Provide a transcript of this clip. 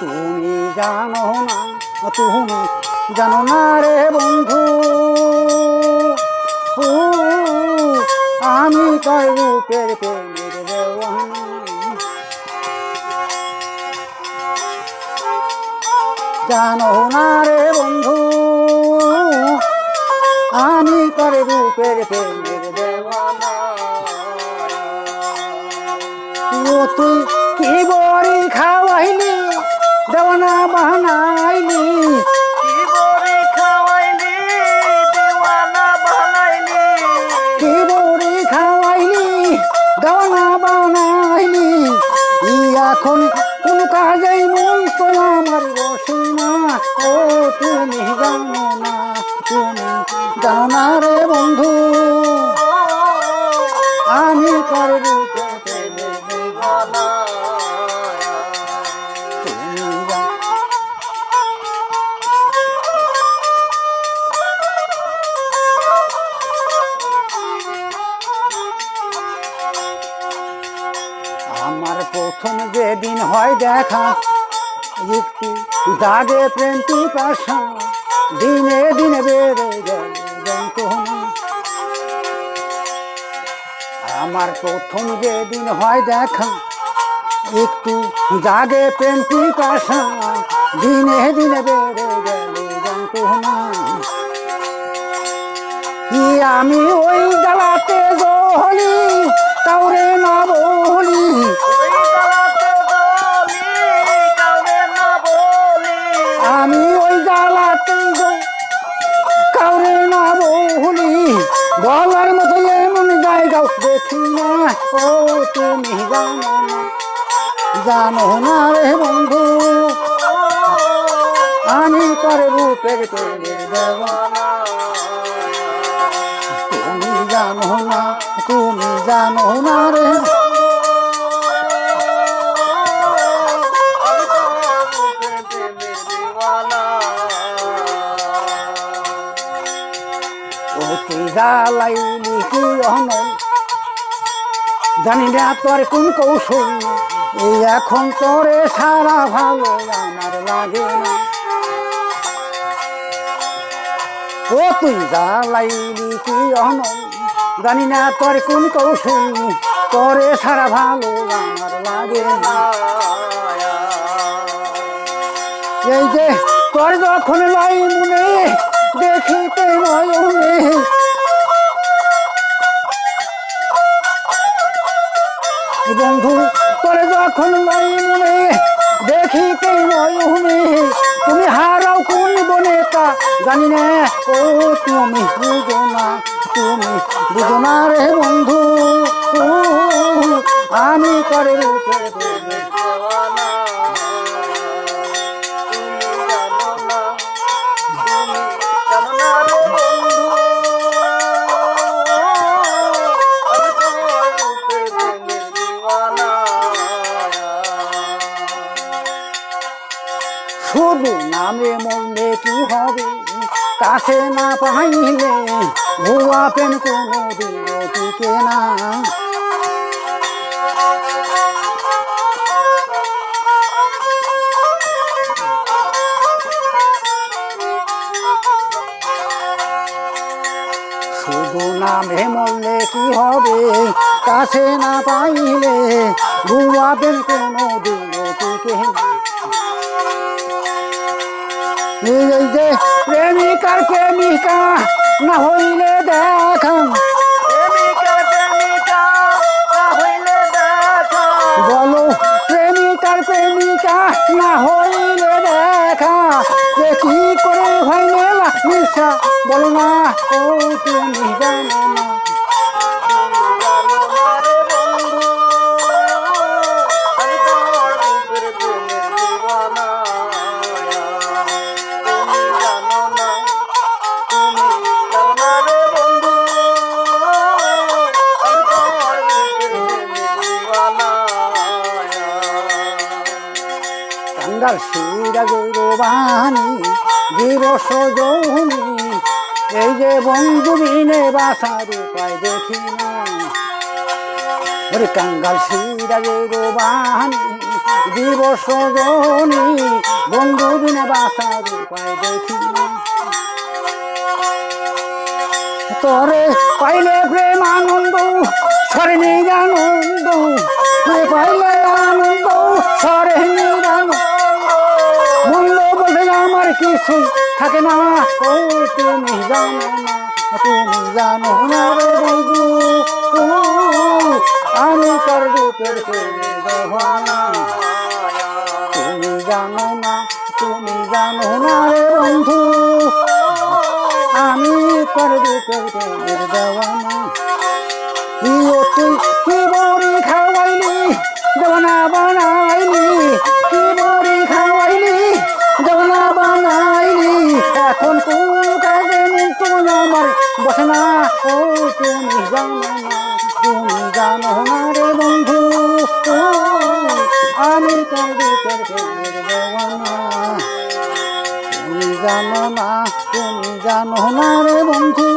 তুমি জানো না, তুমি জানো না রে বন্ধু। আমি তার রূপের প্রেমের জানো না রে বন্ধু, আমি তার রূপের প্রেমের দেওয়ানা। তুই কি বড়ি খাওয়াইলি? দেওয়ানা কি বড়ি খাওয়াইলি? দেওয়ানা বানাইলি কি বড়ি খাওয়াইলি? দেওয়ানা বানাইলি ই এখন কোন কাজেই মন তো আমার বসে না। ও তুমি জানো না তুমি জানো না রে বন্ধু। প্রথম যেদিন হয় দেখা? একটু জাগে প্রেমটি পাশা, দিনে দিনে বেড়ে আমার প্রথম যেদিন হয় দেখা, একটু জাগে প্রেমটি পাশা, দিনে দিনে বেড়ে গেল কি আমি ওই জ্বালাতে ও তুমি জানো না জানো না রে বন্ধু, আমি তোর রূপের প্রেমের তুমি জানো না, তুমি জানো না রে ও তুই জ্বালাইলি কি অনল জানি না তোর কোন কৌশল এই এখন তোরে সারা ভালো আমার লাগে না। ও তুই জ্বালাইলি কি অনল জানি না তোর কোন কৌশল তোরে সারা ভালো আমার লাগে না। এই যে তোর যখন লাই মনে, দেখিতে নয়নে বন্ধু, তোর যখন লাই মনে দেখিতে নয়নে তুমি হারাও কোন বনে তা জানি না ও তুমি বুঝো না তুমি বুঝো না রে বন্ধু। আমি করে রূপে শুধু নামে মরলে কি হবে? কাছে না পাইলে ভুয়া পেন কোনো দিন না। শুধু নামে মরলে কি হবে? কাছে না পাইলে ভুয়া পেন কোনো দিন টিকে না। এই যে প্রেমিকার প্রেমিকা না হইলে দেখা। বলো প্রেমিকার প্রেমিকা না হইলে দেখা। যে কি করে ভাই মেলা নিশা? বলো না ও তুমি জানো না। কাঙ্গাল শিরা গৌরবাণী দিবস যৌনি এই যে বন্ধু বিনে বাসার উপায় দেখি না ওরে কাঙ্গাল শিরা গৌরবাণী দিবস জনী বন্ধু বিনে বাসার উপায় দেখি না তোরে পাইলে প্রেম আনন্দ সরে নিরানন্দ তোরে পাইলে আনন্দ সরে কিছুই থাকে না। ও তুমি জানো না, তুমি জানো না রে বন্ধু। আমি তোর রূপের তুমি জানো না, তুমি জানো না রে বন্ধু। আমি তোর রূপের প্রেমের দেওয়ানা তুই আমার বসে না। ও, তুমি জানো না, তুমি জানো না রে বন্ধু। আমি দেওয়ানা তুমি জানো না, তুমি জানো না রে বন্ধু।